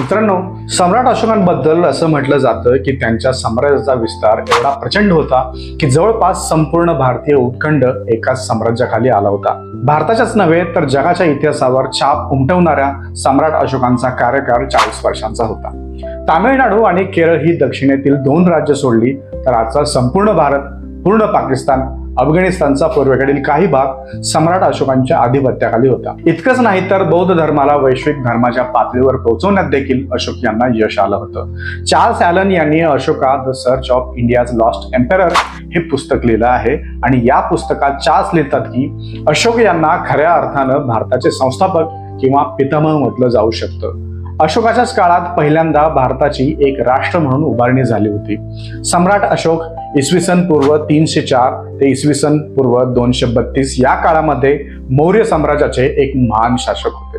मित्रांनो सम्राट अशोकांबद्दल असं म्हटलं जातं की त्यांच्या साम्राज्याचा विस्तार एवढा प्रचंड होता की जवळपास संपूर्ण भारतीय उपखंड एकाच साम्राज्याखाली आला होता. भारताच्याच नव्हे तर जगाच्या इतिहासावर छाप उमटवणाऱ्या सम्राट अशोकांचा कार्यकाळ चाळीस वर्षांचा होता. तामिळनाडू आणि केरळ ही दक्षिणेतील दोन राज्य सोडली तर आजचा संपूर्ण भारत पूर्ण पाकिस्तान अफगाणिस्तानचा पूर्वेकडील काही भाग सम्राट अशोकांच्या आधिपत्याखाली होता. इतकंच नाही तर बौद्ध धर्माला वैश्विक धर्माच्या पातळीवर पोहोचवण्यात देखील अशोक यांना यश आलं होतं. चार्ल्स ॲलन यांनी Ashoka the search of India's lost emperor हे पुस्तक लिहिलं आहे आणि या पुस्तकात चार्ल्स लिहितात की अशोक यांना खऱ्या अर्थानं भारताचे संस्थापक किंवा पितामह म्हटलं जाऊ शकतं. अशोकाच्याच काळात पहिल्यांदा भारताची एक राष्ट्र म्हणून उभारणी झाली होती. सम्राट अशोक इसवी सन पूर्व तीनशे चार ते इसवी सन पूर्व दोनशे बत्तीस या काळामध्ये मौर्य साम्राज्याचे एक महान शासक होते.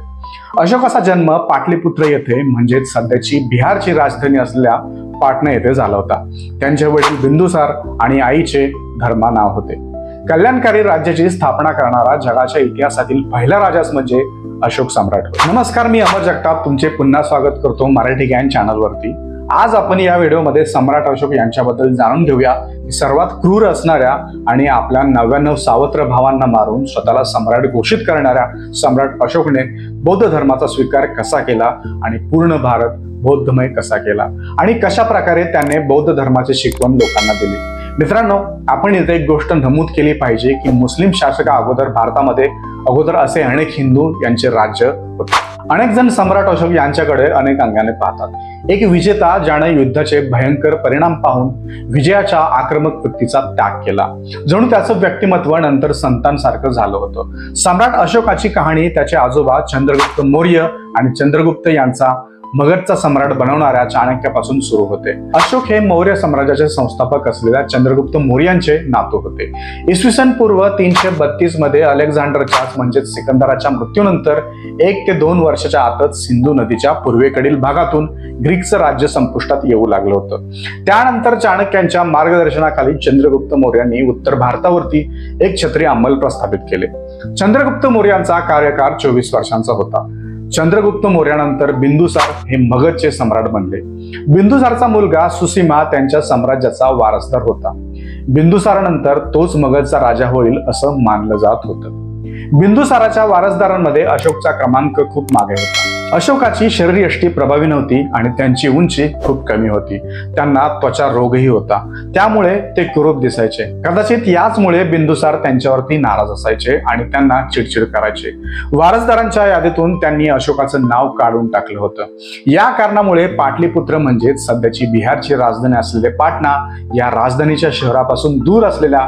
अशोकाचा जन्म पाटलीपुत्र येथे म्हणजेच सध्याची बिहारची राजधानी असलेल्या पाटणा येथे झाला होता. त्यांचे वडील बिंदुसार आणि आईचे धर्मा नाव होते. कल्याणकारी राज्याची स्थापना करणारा जगाच्या इतिहासातील पहिला राजाच म्हणजे अशोक सम्राट नमस्कार मी अमर जगताप. तुमचे पुन्हा स्वागत करतो मराठी गॅन चॅनलवरती. आज आपण या व्हिडिओमध्ये सम्राट अशोक यांच्याबद्दल जाणून घेऊया. सर्वात क्रूर असणाऱ्या आणि आपल्या नव्याण्णव सावत्र भावांना मारून स्वतःला सम्राट घोषित करणाऱ्या सम्राट अशोकने बौद्ध धर्माचा स्वीकार कसा केला आणि पूर्ण भारत बौद्धमय कसा केला आणि कशा प्रकारे त्याने बौद्ध धर्माची शिकवण लोकांना दिली? मित्रांनो आपण इथे एक गोष्ट नमूद केली पाहिजे की मुस्लिम शासका अगोदर भारतामध्ये अगोदर असे अनेक हिंदू यांचे राज्य होते. अनेक जण सम्राट अशोक यांच्याकडे अनेक अंगाने पाहतात. एक विजेता ज्याने युद्धाचे भयंकर परिणाम पाहून विजयाच्या आक्रमक वृत्तीचा त्याग केला. जणू त्याचं व्यक्तिमत्व नंतर संतांसारखं झालं होतं. सम्राट अशोकाची कहाणी त्याचे आजोबा चंद्रगुप्त मौर्य आणि चंद्रगुप्त यांचा मगधचा सम्राट बनवणाऱ्या चाणक्यापासून सुरू होते. अशोक हे मौर्य साम्राज्याचे संस्थापक असलेल्या चंद्रगुप्त मौर्यांचे नातू होते. इसवी सन पूर्व तीनशे बत्तीसमध्ये अलेक्झांडरच्या म्हणजेच सिकंदराच्या मृत्यूनंतर एक ते दोन वर्षाच्या आतच सिंधू नदीच्या पूर्वेकडील भागातून ग्रीकचं राज्य संपुष्टात येऊ लागलं होतं. त्यानंतर चाणक्यांच्या मार्गदर्शनाखाली चंद्रगुप्त मौर्यांनी उत्तर भारतावरती एक छत्री अंमल प्रस्थापित केले. चंद्रगुप्त मौर्यांचा कार्यकाळ चोवीस वर्षांचा होता. चंद्रगुप्त मौर्यानंतर बिंदुसार हे मगधचे सम्राट बनले. बिंदुसारचा मुलगा सुसीमा त्यांच्या साम्राज्याचा वारसदार होता. बिंदुसारानंतर तोच मगधचा राजा होईल असं मानलं जात होतं. बिंदुसाराच्या वारसदारांमध्ये अशोकचा क्रमांक खूप मागे होता. अशोकाची शरीरयष्टी प्रभावी नव्हती आणि त्यांची उंची खूप कमी होती. त्यांना त्वचा रोगही होता. त्यामुळे ते कुरूप दिसायचे. कदाचित याचमुळे बिंदुसार त्यांच्यावरती नाराज असायचे आणि त्यांना चिडचिड करायचे. वारसदारांच्या यादीतून त्यांनी अशोकाचं नाव काढून टाकलं होतं. या कारणामुळे पाटलीपुत्र म्हणजेच सध्याची बिहारची राजधानी असलेले पाटणा या राजधानीच्या शहरापासून दूर असलेल्या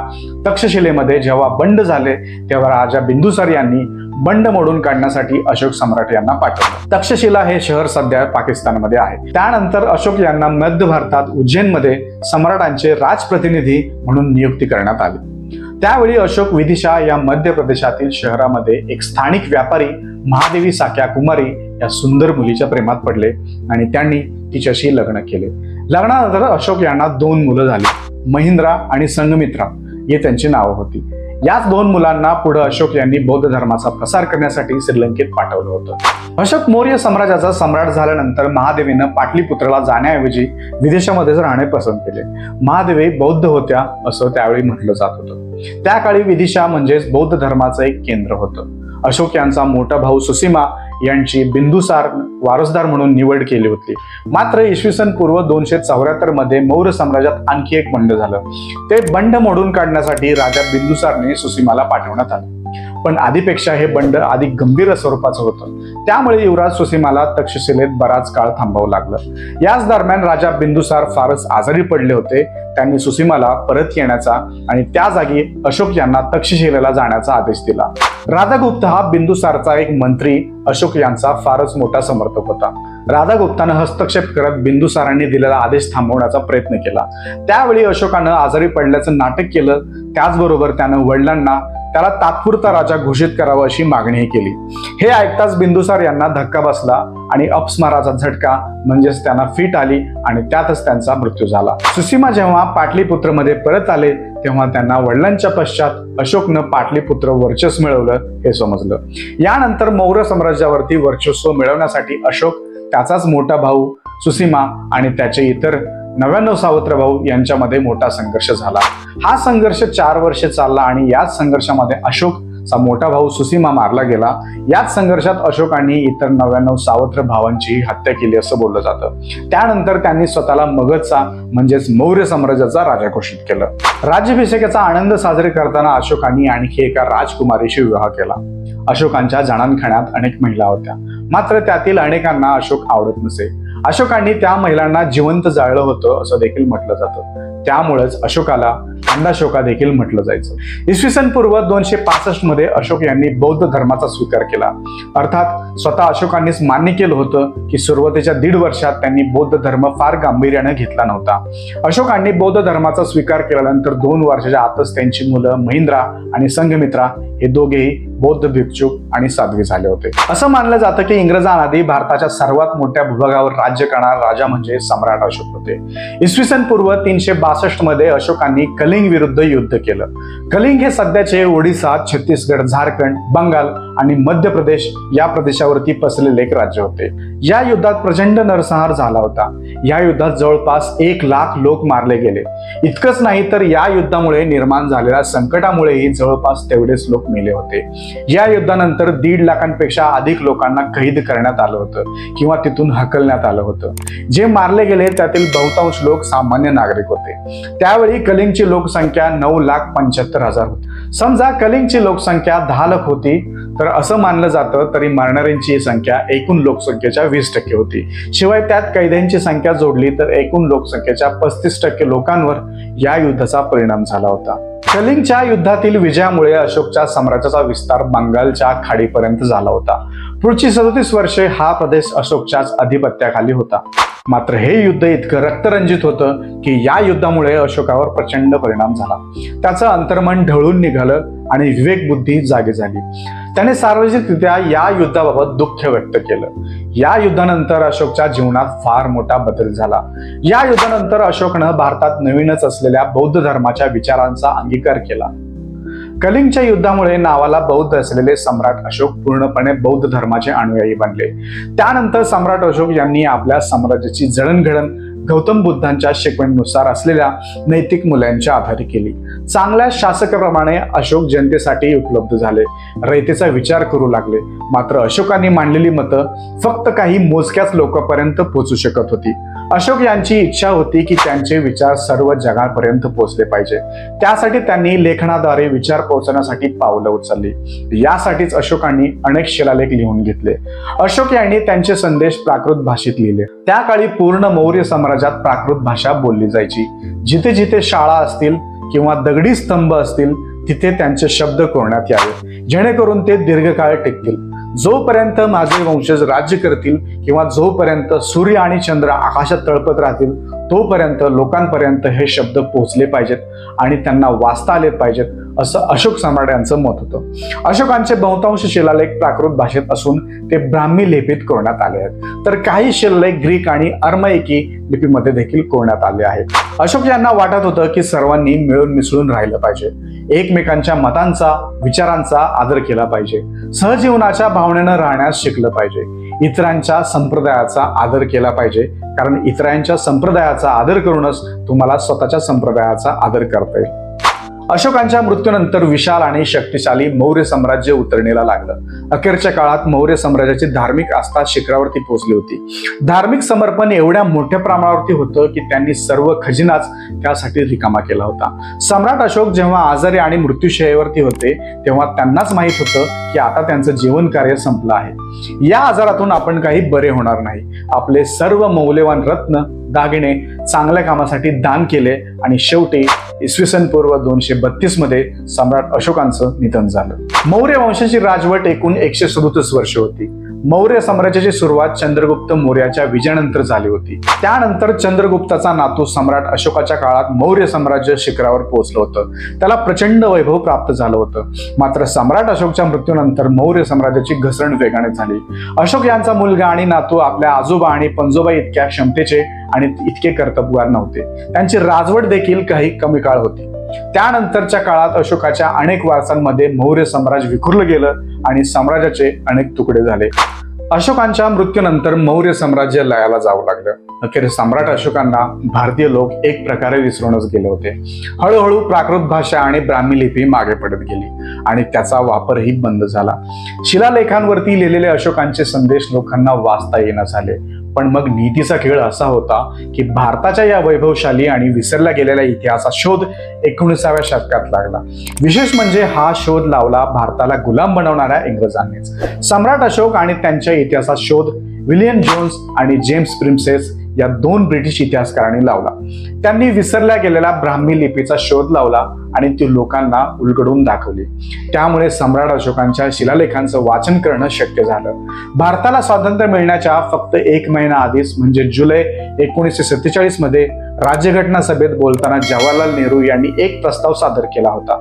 तक्षशिलेमध्ये जेव्हा बंड झाले तेव्हा राजा बिंदुसार यांनी बंड मोडून काढण्यासाठी अशोक सम्राट यांना पाठवलं. तक्षशिला हे शहर सध्या पाकिस्तानमध्ये आहे. त्यानंतर अशोक यांना मध्य भारतात उज्जैनमध्ये सम्राटांचे राजप्रतिनिधी म्हणून नियुक्ती करण्यात आली. त्यावेळी अशोक विदिशा या मध्य प्रदेशातील शहरामध्ये एक स्थानिक व्यापारी महादेवी साक्या कुमारी या सुंदर मुलीच्या प्रेमात पडले आणि त्यांनी तिच्याशी लग्न केले. लग्नानंतर अशोक यांना दोन मुलं झाली. महिंद्रा आणि संगमित्रा हे त्यांची नावं होती. याच दोन मुलांना पुढे अशोक यांनी बौद्ध धर्माचा प्रसार करण्यासाठी श्रीलंकेत पाठवलं होतं. अशोक मौर्य साम्राज्याचा सम्राट झाल्यानंतर महादेवीनं पाटलीपुत्राला जाण्याऐवजी विदेशामध्येच राहणे पसंत केले. महादेवी बौद्ध होत्या असं त्यावेळी म्हटलं जात होतं. त्या काळी विदिशा म्हणजेच बौद्ध धर्माचं एक केंद्र होतं. अशोक यांचा मोठा भाऊ सुसीमा यांची बिंदुसार वारसदार म्हणून निवड केली होती. मात्र इसवी सन पूर्व दोनशे चौऱ्याहत्तरमध्ये मौर्य साम्राज्यात आणखी एक बंड झालं. ते बंड मोडून काढण्यासाठी राजा बिंदुसारने सुसीमाला पाठवण्यात आलं. पण आधीपेक्षा हे बंड अधिक गंभीर स्वरूपाचं होतं. त्यामुळे युवराज सुसीमाला तक्षशिलेत बराच काळ थांबावं लागलं. याच दरम्यान राजा बिंदुसार फारच आजारी पडले होते. त्यांनी सुसीमाला परत येण्याचा आणि त्या जागी अशोक यांना तक्षशिलेला जाण्याचा आदेश दिला. राधागुप्त हा बिंदुसारचा एक मंत्री अशोक यांचा फारच मोठा समर्थक होता. राधागुप्तानं हस्तक्षेप करत बिंदुसारांनी दिलेला आदेश थांबवण्याचा प्रयत्न केला. त्यावेळी अशोकानं आजारी पडल्याचं नाटक केलं. त्याचबरोबर त्यानं वडिलांना त्याला तात्पुरता राजा घोषित करावा अशी मागणीही केली. हे ऐकताच बिंदुसार यांना धक्का बसला आणि अपस्माराचा झटका म्हणजेच त्यांना फिट आली आणि त्यातच त्यांचा मृत्यू झाला. सुसीमा जेव्हा पाटलीपुत्रमध्ये परत आले तेव्हा त्यांना वडिलांच्या पश्चात अशोकनं पाटलीपुत्र वर्चस्व मिळवलं हे समजलं. यानंतर मौर्य साम्राज्यावरती वर्चस्व मिळवण्यासाठी अशोक त्याचाच मोठा भाऊ सुसीमा आणि त्याचे इतर नव्याण्णव सावत्र भाऊ यांच्यामध्ये मोठा संघर्ष झाला. हा संघर्ष चार वर्षे चालला आणि याच संघर्षामध्ये अशोक चा मोठा भाऊ सुसीमा मारला गेला. याच संघर्षात अशोकांनी इतर नव्याण्णव सावत्र भावांची हत्या केली असं बोललं जातं. त्यानंतर त्यांनी स्वतःला मगधचा म्हणजेच मौर्य साम्राज्याचा राजा घोषित केलं. राज्याभिषेकाचा आनंद साजरे करताना अशोकांनी आणखी एका राजकुमारीशी विवाह केला. अशोकांच्या जणानखाण्यात अनेक महिला होत्या. मात्र त्यातील अनेकांना अशोक आवडत नसे. अशोकांनी त्या महिलांना जिवंत जाळलं होतं असं देखील म्हटलं जातं. त्यामुळेच अशोकाला अंडाशोका देखील म्हटलं जायचं. इसवी सन पूर्व दोनशे पासष्टमध्ये अशोक यांनी बौद्ध धर्माचा स्वीकार केला. अर्थात स्वतः अशोकांनीच मान्य केलं होतं की सुरुवातीच्या दीड वर्षात त्यांनी बौद्ध धर्म फार गांभीर्याने घेतला नव्हता. अशोकांनी बौद्ध धर्माचा स्वीकार केल्यानंतर दोन वर्षाच्या आतच त्यांची मुलं महिंद्रा आणि संघमित्रा हे दोघेही बौद्ध भिक्षुक आणि साध्वी झाले होते. असं मानलं जातं की इंग्रजांआधी भारताच्या सर्वात मोठ्या भूभागावर राज्य करणारा राजा म्हणजे सम्राट अशोक होते. इसवी सन पूर्व तीनशे बासष्टमध्ये अशोकांनी कलिंग विरुद्ध युद्ध केलं. कलिंग हे सध्याचे ओडिसा छत्तीसगड झारखंड बंगाल आणि मध्य प्रदेश या देशावरती पसरलेले एक राज्य होते. या युद्धात प्रचंड नरसंहार झाला होता. या युद्धात जवळपास एक लाख लोक मारले गेले. इतकंच नाही तर या युद्धामुळे निर्माण झालेल्या संकटामुळेही जवळपास तेवढेच लोक मेले होते. या युद्धानंतर दीड लाखांपेक्षा अधिक लोकांना कैद करण्यात आलं होतं किंवा तिथून हकलण्यात आलं होतं. जे मारले गेले त्यातील बहुतांश लोक सामान्य नागरिक होते. त्यावेळी कलिंगची लोकसंख्या नऊ लाख पंच्याहत्तर हजार होती. समजा कलिंगची लोकसंख्या दहा लाख होती तर असं मानलं जातं तरी मरणाऱ्यांची संख्या एकूण लोकसंख्येच्या वीस टक्के होती. शिवाय त्यात कैद्यांची संख्या जोडली तर एकूण लोकसंख्येच्या पस्तीस टक्के लोकांवर या युद्धाचा परिणाम झाला होता. कलिंगच्या युद्धातील विजयामुळे अशोकच्या साम्राज्याचा विस्तार बंगालच्या खाडीपर्यंत झाला होता. पुढची सदतीस वर्षे हा प्रदेश अशोकच्याच अधिपत्याखाली होता. मात्र हे युद्ध इतकं रक्तरंजित होतं की या युद्धामुळे अशोकावर प्रचंड परिणाम झाला. त्याचं अंतर्मन ढळून निघालं आणि विवेक बुद्धी जागे झाली. त्याने सार्वजनिकरित्या या युद्धाबाबत दुःख व्यक्त केलं. या युद्धानंतर अशोकच्या जीवनात फार मोठा बदल झाला. या युद्धानंतर अशोकनं भारतात नवीनच असलेल्या बौद्ध धर्माच्या विचारांचा अंगीकार केला. कलिंगच्या युद्धामुळे नावाला बौद्ध असलेले सम्राट अशोक पूर्णपणे बौद्ध धर्माचे अनुयायी बनले. त्यानंतर सम्राट अशोक यांनी आपल्या साम्राज्याची जडणघडण गौतम बुद्धांच्या शिकवणीनुसार असलेल्या नैतिक मूल्यांच्या आधारे केली. चांगल्या शासकाप्रमाणे अशोक जनतेसाठी उपलब्ध झाले. रयतेचा विचार करू लागले. मात्र अशोकांनी मांडलेली मतं फक्त काही मोजक्याच लोकांपर्यंत पोहोचू शकत होती. अशोक यांची इच्छा होती की त्यांचे विचार सर्व जगापर्यंत पोहोचले पाहिजे. त्यासाठी त्यांनी लेखनाद्वारे विचार पोहोचवण्यासाठी पावलं उचलली. यासाठीच अशोकांनी अनेक शिलालेख लिहून घेतले. अशोक यांनी त्यांचे संदेश प्राकृत भाषेत लिहिले. त्या काळी पूर्ण मौर्य साम्राज्यात प्राकृत भाषा बोलली जायची. जिथे जिथे शाळा असतील किंवा दगडी स्तंभ असतील तिथे त्यांचे शब्द कोरण्यात यावे. जेणेकरून ते दीर्घकाळ टिकतील. जोपर्यंत माझे वंशज राज्य करतील किंवा जोपर्यंत सूर्य आणि चंद्र आकाशात तळपत राहतील तोपर्यंत लोकांपर्यंत हे शब्द पोहोचले पाहिजेत आणि त्यांना वाचता आले पाहिजेत. असं अशोक सम्राट यांचं मत होतं. अशोकांचे बहुतांश शिलालेख प्राकृत भाषेत असून ते ब्राह्मी लिपीत कोरण्यात आले आहेत. तर काही शिलालेख ग्रीक आणि अर्मयिकी लिपीमध्ये देखील कोरण्यात आले आहेत. अशोक यांना वाटत होतं की सर्वांनी मिळून मिसळून राहिलं पाहिजे. एकमेकांच्या मतांचा विचारांचा आदर केला पाहिजे. सहजीवनाच्या भावनेनं राहण्यास शिकलं पाहिजे. इतरांच्या संप्रदायाचा आदर केला पाहिजे. कारण इतरांच्या संप्रदायाचा आदर करूनच तुम्हाला स्वतःच्या संप्रदायाचा आदर करता येईल. अशोकांच्या मृत्यूनंतर विशाल आणि शक्तिशाली मौर्य साम्राज्य उतरणीला लागलं. अखेरच्या काळात मौर्य साम्राज्याची धार्मिक आस्था शिखरावरती पोहोचली होती. धार्मिक समर्पण एवढ्या मोठ्या प्रमाणावरती होतं की त्यांनी सर्व खजिनाच त्यासाठी रिकामा केला होता. सम्राट अशोक जेव्हा आजारी आणि मृत्यूशयेवरती होते तेव्हा त्यांनाच माहीत होतं की आता त्यांचं जीवन कार्य संपलं आहे. या आजारातून आपण काही बरे होणार नाही. आपले सर्व मौल्यवान रत्न दागिने चांगल्या कामासाठी दान केले आणि शेवटी इसवी सन पूर्व दोनशे बत्तीसमध्ये सम्राट अशोकांचं निधन झालं. मौर्य वंशाची राजवट एकूण एकशे सदोतीस वर्ष होती. मौर्य साम्राज्याची सुरुवात चंद्रगुप्त मौर्याच्या विजयानंतर झाली होती. त्यानंतर चंद्रगुप्ताचा नातू सम्राट अशोकाच्या काळात मौर्य साम्राज्य शिखरावर पोहोचलं होतं. त्याला प्रचंड वैभव प्राप्त झालं होतं. मात्र सम्राट अशोकच्या मृत्यूनंतर मौर्य साम्राज्याची घसरण वेगाने झाली. अशोक यांचा मुलगा आणि नातू आपल्या आजोबा आणि पंजोबा इतक्या क्षमतेचे आणि इतके कर्तबगार नव्हते. त्यांची राजवट देखील काही कमी काळ होती. त्यानंतरच्या काळात अशोकाच्या अनेक वारसांमध्ये मौर्य साम्राज्य विखुरलं गेलं. आणि साम्राज्याचे अनेक तुकडे झाले. अशोकांच्या मृत्यूनंतर मौर्य साम्राज्य लयाला जावं लागलं. अखेर सम्राट अशोकांना भारतीय लोक एक प्रकारे विसरूनच गेले होते. हळूहळू प्राकृत भाषा आणि ब्राह्मी लिपी मागे पडत गेली आणि त्याचा वापरही बंद झाला. शिलालेखांवरती लिहिलेले अशोकांचे संदेश लोकांना वाचता येणं झाले. पण मग नीतीचा खेळ असा होता की भारताच्या या वैभवशाली आणि विसरल्या गेलेल्या इतिहासा शोध एकोणीसाव्या शतकात लागला. विशेष म्हणजे हा शोध लावला भारताला गुलाम बनवणाऱ्या इंग्रजांनीच. सम्राट अशोक आणि त्यांच्या इतिहासात शोध विलियम जोन्स आणि जेम्स प्रिन्सेस या दोन ब्रिटिश इतिहासकारांनी लावला. त्यांनी विसरल्या गेलेल्या ब्राह्मी लिपीचा शोध लावला आणि ती लोकांना उलगडून दाखवली. त्यामुळे सम्राट अशोकांच्या शिलालेखांचं वाचन करणं शक्य झालं. भारताला स्वातंत्र्य मिळण्याच्या फक्त एक महिना आधीच म्हणजे जुलै एकोणीसशे सत्तेचाळीसमध्ये राज्यघटना सभेत बोलताना जवाहरलाल नेहरू यांनी एक प्रस्ताव सादर केला होता.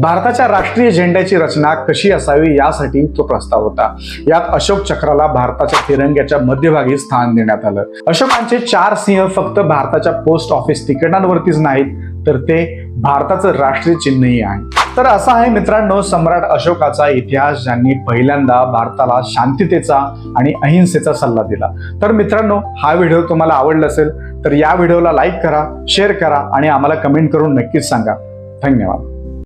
भारताच्या राष्ट्रीय झेंड्याची रचना कशी असावी यासाठी तो प्रस्ताव होता. यात अशोक चक्राला भारताच्या तिरंग्याच्या मध्यभागी स्थान देण्यात आलं. अशोकांचे चार सिंह फक्त भारताच्या पोस्ट ऑफिस तिकिटांवरतीच नाहीत तर ते भारताचं राष्ट्रीय चिन्हही आहे. तर असा आहे मित्रांनो सम्राट अशोकाचा इतिहास ज्यांनी पहिल्यांदा भारताला शांततेचा आणि अहिंसेचा सल्ला दिला. तर मित्रांनो हा व्हिडिओ तुम्हाला आवडला असेल तर या व्हिडिओला लाईक करा शेअर करा आणि आम्हाला कमेंट करून नक्कीच सांगा. धन्यवाद.